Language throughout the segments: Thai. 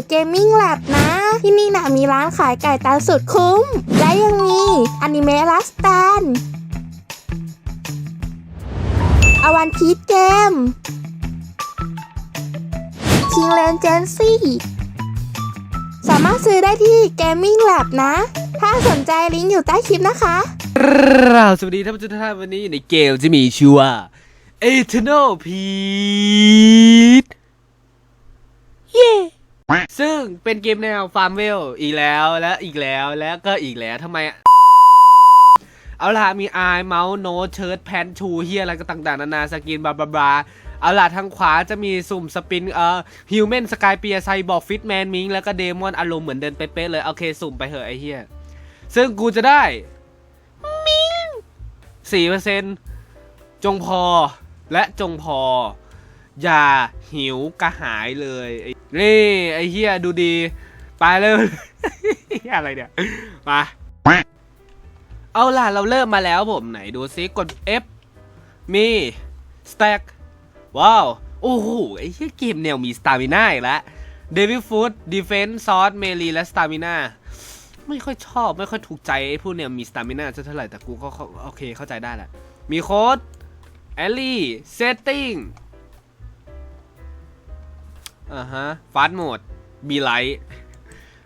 The Gaming Lab นะ ที่นี่นะมีร้านขายไก่ตาสุดคุ้ม และยังมีอนิเมะลัสแตนอวันพีทเกม คิงเลนเจนซี่ สามารถซื้อได้ที่ Gaming Lab นะ ถ้าสนใจลิงก์อยู่ใต้คลิปนะคะราสวัสดีท่านผู้ชมทุกท่านวันนี้อยู่ในเกมที่มีชื่อว่า Eternal Peace เย้ ซึ่งเป็นเกมแนวฟาร์มเวลอีกแล้วและอีกแล้วและก็อีกแล้วทำไม เอาล่ะมีไอเมาส์โน้ตเชิร์ตแพนชูเฮียอะไรก็ต่างๆ นานาสกินบลาบลาบาเอาล่ะทางขวาจะมีสุ่มสปินเอ่อฮิวแมนสกายเปียไซบอกฟิตแมนมิงแล้วก็เดมอนอารมณ์เหมือนเดินเป๊ะๆเลยโอเคสุ่มไปเหอะไอเฮียซึ่งกูจะได้สี่เปอร์เซ็นต์จงพอและจงพอ อย่าหิวกระหายเลยนี่ไอ้เฮียดูดี ไปเลยอะไรเนี่ยมาเอาล่ะเราเริ่มมาแล้วผมไหนดูซิกด F มี stack ว้าว โอ้โห ไอ้เหี้ยเกมแนวมีสตามิน่าอีกแล้ว Devil Food Defense Sword Melee และ Stamina ไม่ค่อยชอบ ไม่ค่อยถูกใจไอ้พวกเนี่ยมีสตามิน่าเท่าไหร่แต่กูก็โอเคเข้าใจได้แหละมีโค้ดแอลลี่เซตติ้ง อ่าฮะฟาสต์โหมดบีไลท์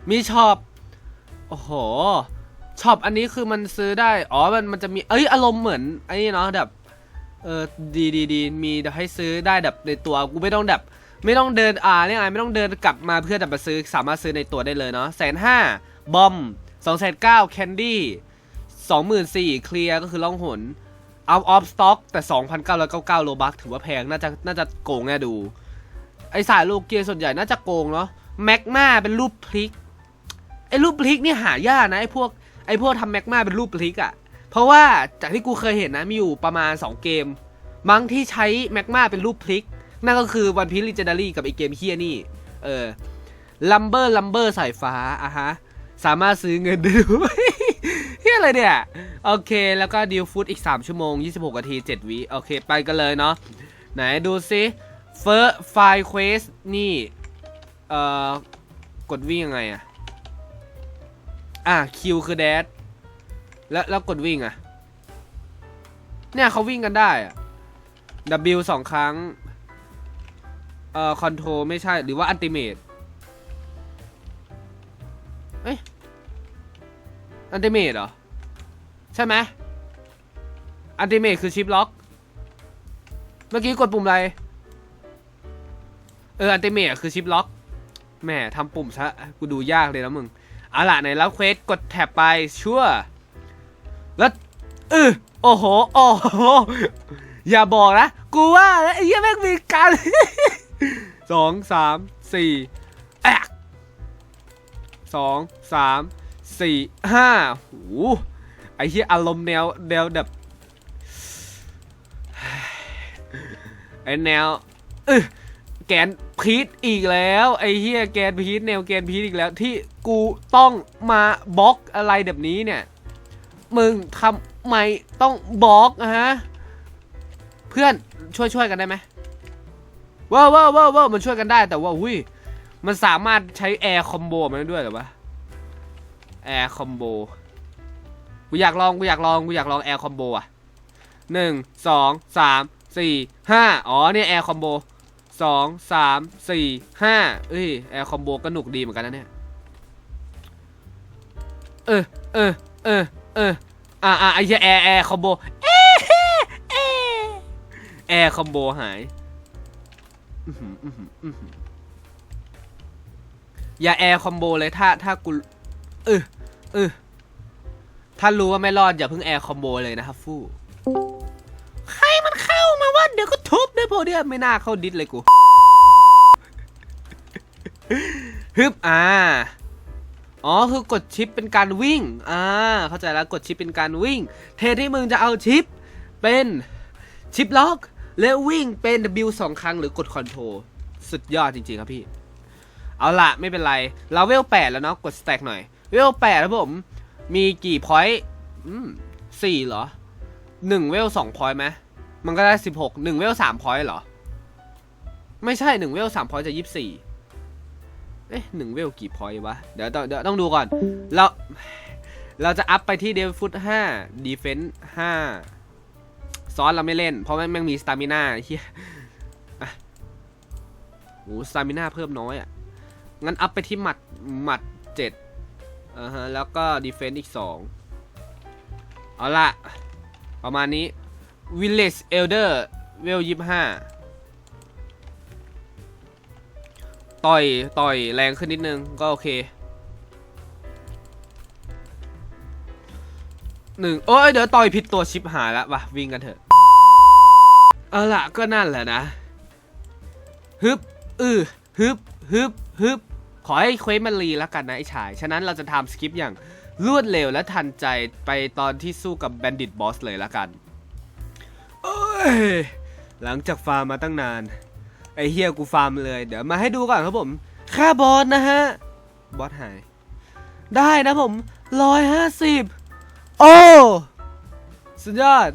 มีช็อปโอ้โหช็อปอันนี้คือมันซื้อได้ อ๋อ มันมันจะมี เอ้ย อารมณ์เหมือนไอ้นี่เนาะแบบ เออ ดีดีดีมีให้ซื้อได้แบบในตัว กูไม่ต้องแบบ ไม่ต้องเดิน อ่าเรียกไงไม่ต้องเดินกลับมาเพื่อจะมาซื้อ สามารถซื้อในตัวได้เลยเนาะแสนห้าบอมสองแสนเก้าแคนดี้สองหมื่นสี่เคลียร์ก็คือล่องหน out of stock แต่สองพันเก้าร้อยเก้าเก้าโลบัคถือว่าแพง น่าจะ น่าจะโกงแน่ดู ไอสายโลเกียร์ส่วนใหญ่น่าจะโกงเนาะแมกมาเป็นรูปพลิกไอรูปพลิกนี่หายากนะไอพวกไอพวกทำแมกมาเป็นรูปพลิกอะ่ะ เพราะว่าจากที่กูเคยเห็นนะมีอยู่ประมาณ 2 เกม มั้งที่ใช้แมกมาเป็นรูปพลิก นั่นก็คือวันพี e ลิเจนดารี่กับไอเกมเฮียนี่เออลัมเบอร์ลัมเบอร์สายฟ้าอะฮะสามารถซื้อเงินได้ด้วยเฮียอะไรเนี่ย โอเคแล้วก็ดิวฟุตอีก 3 ชั่วโมง 26นาที 7 วิโอเค ไปกันเลยเนาะไหนดูซิ เฟิร์สไฟล์เควสนี่ เอ่อ กดวิ่งยังไงอะอะคิวคือแดดแล้วแล้วกดวิ่งอะเนี่ยเขาวิ่งกันได้อะ W สองครั้ง เอ่อคอนโทรไม่ใช่หรือว่าอันติเมตเอ้ยอันติเมตเหรอ ใช่ไหมอันติเมตคือชิปล็อก เมื่อกี้กดปุ่มอะไร เอออันติเมตคือชิปล็อกแหมทำปุ่มซะกูดูยากเลยนะมึงเอาล่ะไหนแล้วเควสกดแท็บไปชั่วแล้วเออโอ้โหโอ้โหอย่าบอกนะ กูว่าไอ้เหี้ยแม่งมีการสองสามสี่แอกสองสามสี่ห้าหูไอ้เหี้ยอารมณ์แนวแนวแบบไอ้แนวเออ แกนพีทอีกแล้วไอ้เฮียแกนพีทแนวแกนพีทอีกแล้ว ที่กูต้องมาบล็อกอะไรแบบนี้เนี่ย มึงทำไมต้องบล็อกอะฮะเพื่อนช่วยช่วยกันได้ไหมว้าวว้าวว้าวมันช่วยกันได้แต่ว่าอุ้ยมันสามารถใช้แอร์คอมโบมันได้ด้วยหรอวะแอร์คอมโบกูอยากลองกูอยากลองกูอยากลองแอร์คอมโบอะหนึ่งสองสามสี่ห้าอ๋อเนี่ยแอร์คอมโบ สองสามสี่ห้าเอ้ยแอร์คอมโบก็หนุกดีเหมือนกันนะเนี่ย เออเออเออเอออ่าอ่าไอ้แอร์แอร์คอมโบแอร์คอมโบหายอื้อหืออื้อหืออื้อหืออย่าแอร์คอมโบเลยถ้าถ้ากูเออเออถ้ารู้ว่าไม่รอดอย่าเพิ่งแอร์คอมโบเลยนะครับฟู่ใครมันเข้ามาว่าเดี๋ยวก็ทุบด้วยโพเดียมไม่น่าเข้าดิสเลยกู ฮึบอ่า อ๋อคือกดชิปเป็นการวิ่ง อ่า เข้าใจแล้วกดชิปเป็นการวิ่ง เทที่มึงจะเอาชิปเป็นชิปล็อก และวิ่งเป็น W สองครั้งหรือกดคอนโทรลสุดยอดจริงๆครับพี่ เอาละไม่เป็นไร เราเวลแปดแล้วเนาะกดสแต็กหน่อย เวลแปดแล้วผม มีกี่พอยต์อืมสี่เหรอหนึ่งเวลสองพอยต์ไหมมันก็ได้สิบหกหนึ่งเวลสามพอยต์เหรอ ไม่ใช่หนึ่งเวลสามพอยต์จะยี่สิบสี่ เอ๊ะหนึ่งเวลกี่พอยต์วะ เดี๋ยวต้องเดี๋ยวต้องดูก่อน เรา เราจะอัพไปที่เดฟฟุตห้าดีเฟนส์ห้าซ้อนเราไม่เล่น เพราะแม่งมีสตามิน่าเฮียอะโอ้สตามิน่าเพิ่มน้อยอะ งั้นอัพไปที่หมัดหมัดเจ็ดอ่าฮะ แล้วก็ดีเฟนส์อีกสองเอาละประมาณนี้ Village Elder เวลยี่ห้า ต่อยต่อยแรงขึ้นนิดนึงก็โอเคหนึ่งโอ้ยเดี๋ยวต่อยผิดตัวชิปหายล้วะวิ่งกันเถอะเอาละก็นั่นแหละนะฮึบอือฮึบฮึบฮึบขอให้เควสมันรีแล้วกันนะไอ้ชาย ฉะนั้นเราจะทำสคริปต์อย่างรวดเร็วและทันใจไปตอนที่สู้กับแบนดิตบอสเลยละกันโอ้ยหลังจากฟาร์มมาตั้งนาน ไอเฮียกูฟาร์มเลย เดี๋ยวมาให้ดูก่อนครับผมค่าบอสนะฮะ บอสหาย ได้นะผมร้อยห้าสิบโอ้สุดยอด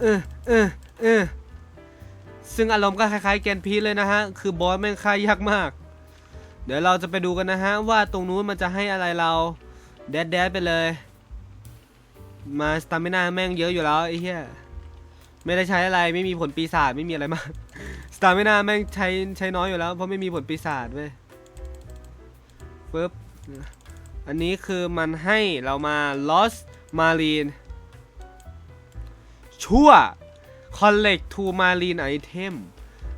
เออเออเออซึ่งอารมณ์ก็คล้ายๆแกนพีเลยนะฮะ คือบอสแม่งค่ายากมาก เดี๋ยวเราจะไปดูกันนะฮะ ว่าตรงนู้นมันจะให้อะไรเรา แดดแดดไปเลย มาสตามิน่าแม่งเยอะอยู่แล้วไอ้เหี้ย ไม่ได้ใช้อะไรไม่มีผลปีศาจไม่มีอะไรมาก สตาร์ไม่น่าแม่งใช้ใช้น้อยอยู่แล้ว เพราะไม่มีผลปีศาจเว้ยปึ๊บ อันนี้คือมันให้เรามา lost marine ชั่ว collect to marine item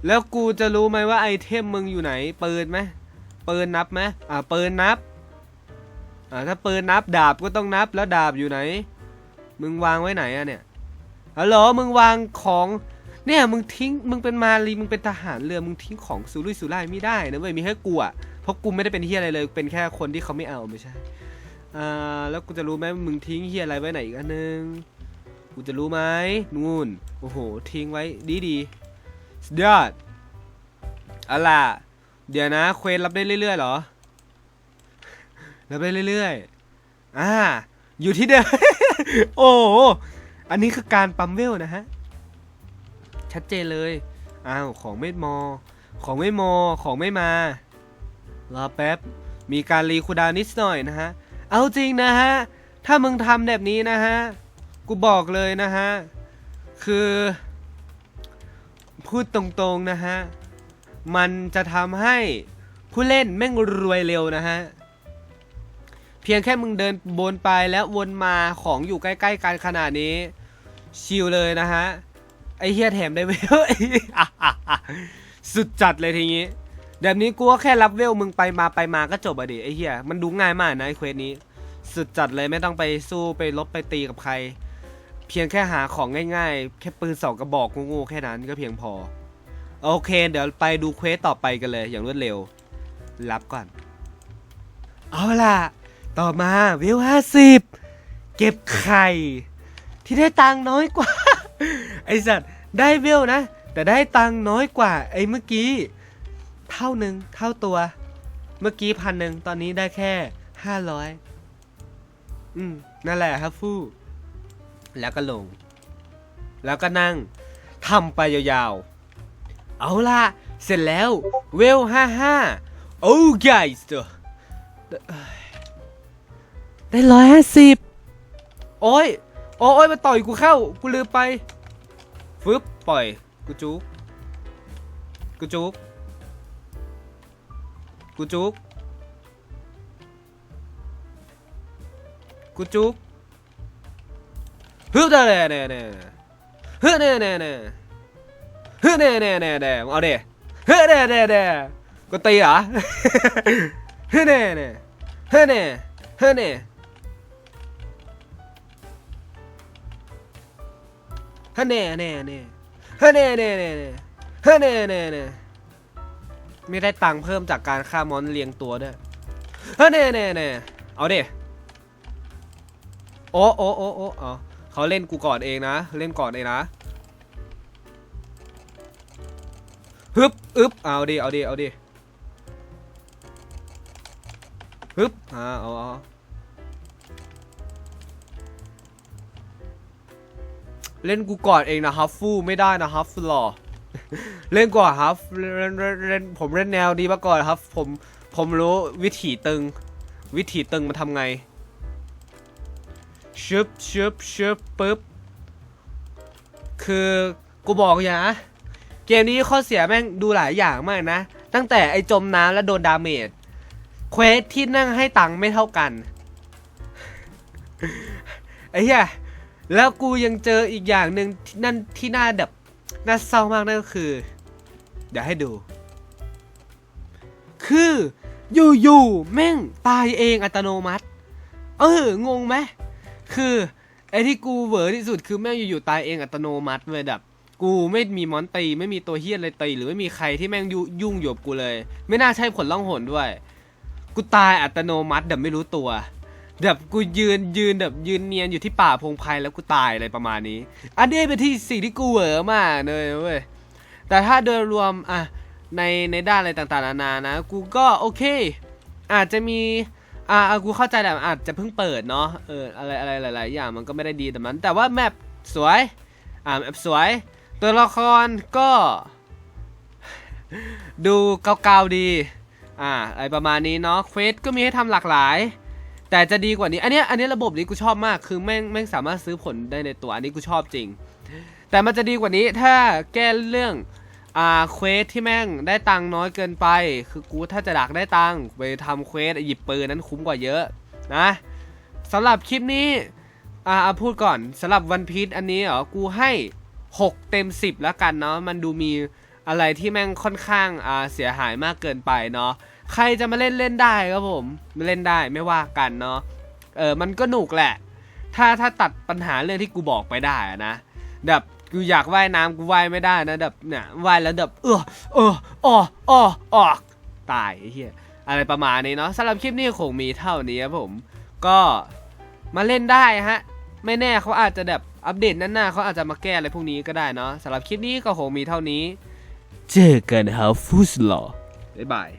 แล้วกูจะรู้ไหมว่าไอเทมมึงอยู่ไหน ปืนไหมปืนนับไหมอ่าปืนนับอ่าถ้าปืนนับดาบก็ต้องนับแล้วดาบอยู่ไหน มึงวางไว้ไหนอะเนี่ยฮัลโหลมึงวางของ เนี่ยมึงทิ้งมึงเป็นมารีมึงเป็นทหารเรือมึงทิ้งของสุรุ่ยสุร่ายไม่ได้นะเว้ยมีแค่กูอะเพราะกูไม่ได้เป็นเฮียอะไรเลย เป็นแค่คนที่เขาไม่เอาไม่ใช่อ่าแล้วกูจะรู้ไหมมึงทิ้งเฮียอะไรไว้ไหนอีกอันนึงกูจะรู้ไหมนู่นโอ้โหทิ้งไว้ดีดีสุดยอดอาล่ะเดี๋ยวนะเควสรับได้เรื่อยๆหรอรับได้เรื่อยๆอ่าอยู่ที่เดิมโอ้อันนี้คือการปั๊มเวลนะฮะ ชัดเจนเลยอ้าวของไม่มอ ของไม่มอของไม่มารอแป๊บมีการรีคูดาน์นิดหน่อยนะฮะเอาจริงนะฮะถ้ามึงทำแบบนี้นะฮะกูบอกเลยนะฮะคือพูดตรงๆนะฮะ มันจะทำให้ผู้เล่นแม่งรวยเร็วนะฮะ เพียงแค่มึงเดินบนไปแล้ววนมาของอยู่ใกล้ ๆกันขนาดนี้ ชิลเลยนะฮะ ไอเฮียแถมได้เวลสุดจัดเลยทีนี้แบบนี้กูก็แค่รับเวลมึงไปมาไปมาก็จบอะดิไอเฮียมันดูง่ายมากนะไอเควสนี้ สุดจัดเลยไม่ต้องไปสู้ไปลบไปตีกับใคร เพียงแค่หาของง่ายๆ แค่ปืนสองกระบอกงูๆแค่นั้นก็เพียงพอ โอเค เดี๋ยวไปดูเควสต่อไปกันเลยอย่างรวดเร็ว รับก่อน เอาล่ะ ต่อมาวิวห้าสิบเก็บไข่ที่ได้ตังน้อยกว่า ไอสัตว์ได้เวลนะ แต่ได้ตังน้อยกว่า ไอ้เมื่อกี้ เท่าหนึ่งเท่าตัว เมื่อกี้พันหนึ่งตอนนี้ได้แค่ห้าร้อยอืมนั่นแหละครับฟู่แล้วก็ลง แล้วก็นั่งทำไปยาวๆ เอาล่ะ เสร็จแล้ว เวลห้าห้าโอ้ยส์ได้ร้อยห้าสิบโอ้ย โอ้ยมาต่อยกูเข้า กูลืมไป ฟึบปล่อยกูจุกกูจุกกูจุกกูจุกฮึบเน่เน่เน่เน่ฮึบเน่เน่เน่ฮึบเน่เน่เฮะเน่เน่เน่ฮะเน่เน่เน่เน่ฮะเน่เน่เน่ไม่ได้ตังค์เพิ่มจากการฆ่ามอนเรียงตัวด้วยฮะเน่เน่เน่เอาเดิโอ้โอ้โอ้โอ้เอเขาเล่นกูก่อนเองนะ เล่นก่อนเองนะฮึบอึบเอาดิเอาดิเอาดิฮึบอ่าเอาเอา เล่นกูก่อนเองนะฮัฟฟูไม่ได้นะฮัฟฟลอเล่นกว่าครับเล่นเล่นเล่นผมเล่นแนวดีมาก่อนครับ ผมผมรู้วิถีตึง วิถีตึงมันทำไงชึบชึบชึบปึ๊บคือกูบอกอย่านะเกมนี้ข้อเสียแม่งดูหลายอย่างมากนะ ตั้งแต่ไอจมน้ำและโดนดาเมจเควสที่นั่งให้ตังค์ไม่เท่ากันไอ้เหี้ย แล้วกูยังเจออีกอย่างหนึ่งนั่นที่น่าแบบน่าเศร้ามากนั่นก็คือ เดี๋ยวให้ดู คืออยู่ๆแม่งตายเองอัตโนมัติ เอองงไหมคือไอ้ที่กูเวอร์ที่สุดคือแม่งอยู่ๆตายเองอัตโนมัติเลยแบบกูไม่มีมอนตีไม่มีตัวเฮี้ยอะไรตีหรือไม่มีใครที่แม่งยุยุ่งอยู่กับกูเลย ไม่น่าใช่ผลล่องหนด้วย กูตายอัตโนมัติแบบไม่รู้ตัว แบบกูยืนยืนแบบยืนเนียนอยู่ที่ป่าพงไพรแล้วกูตายอะไรประมาณนี้ อันนี้เป็นที่สิ่งที่กูเหวอมากเลยเว้ยแต่ถ้าโดยรวมอะในในด้านอะไรต่างๆนานานะ กูก็โอเค อาจจะมีอ่าอะกูเข้าใจแหละอาจจะเพิ่งเปิดเนาะเอออะไรอะไรหลายๆอย่างมันก็ไม่ได้ดีแต่มัน แต่ว่าแมปสวยอ่าแมปสวย ตัวละครก็ ดูเก่าๆดีอ่าอะไรประมาณนี้เนาะเควสก็มีให้ทำหลากหลาย แต่จะดีกว่านี้ อันเนี้ยอันเนี้ยระบบนี้กูชอบมาก คือแม่งแม่งสามารถซื้อผลได้ในตัว อันนี้กูชอบจริง แต่มันจะดีกว่านี้ถ้าแก้เรื่องอ่าเควสที่แม่งได้ตังค์น้อยเกินไป คือกูถ้าจะดักได้ตังค์ไปทำเควสหยิบปืนนั้นคุ้มกว่าเยอะนะสำหรับคลิปนี้อ่าอ่าพูดก่อนสำหรับวันพีชอันนี้เหรอกูให้ 6 เต็ม 10 แล้วกันเนาะมันดูมีอะไรที่แม่งค่อนข้างอ่าเสียหายมากเกินไปเนาะ ใครจะมาเล่นเล่นได้ครับผมมาเล่นได้ไม่ว่ากันเนาะเออมันก็หนุกแหละ ถ้าถ้าตัดปัญหาเรื่องที่กูบอกไปได้นะแบบกูอยากว่ายน้ำกูว่ายไม่ได้นะแบบเนี่ยว่ายแล้วแบบเออเอออ้ออ้อออกตายไอ้เหี้ยอะไรประมาณนี้เนาะสำหรับคลิปนี้คงมีเท่านี้ครับผมก็มาเล่นได้ฮะ ไม่แน่เขาอาจจะแบบอัปเดตนั้นหน้าเขาอาจจะมาแก้อะไรพวกนี้ก็ได้เนาะสำหรับคลิปนี้ก็คงมีเท่านี้ เจอกันครับฟุสลอบ๊ายบาย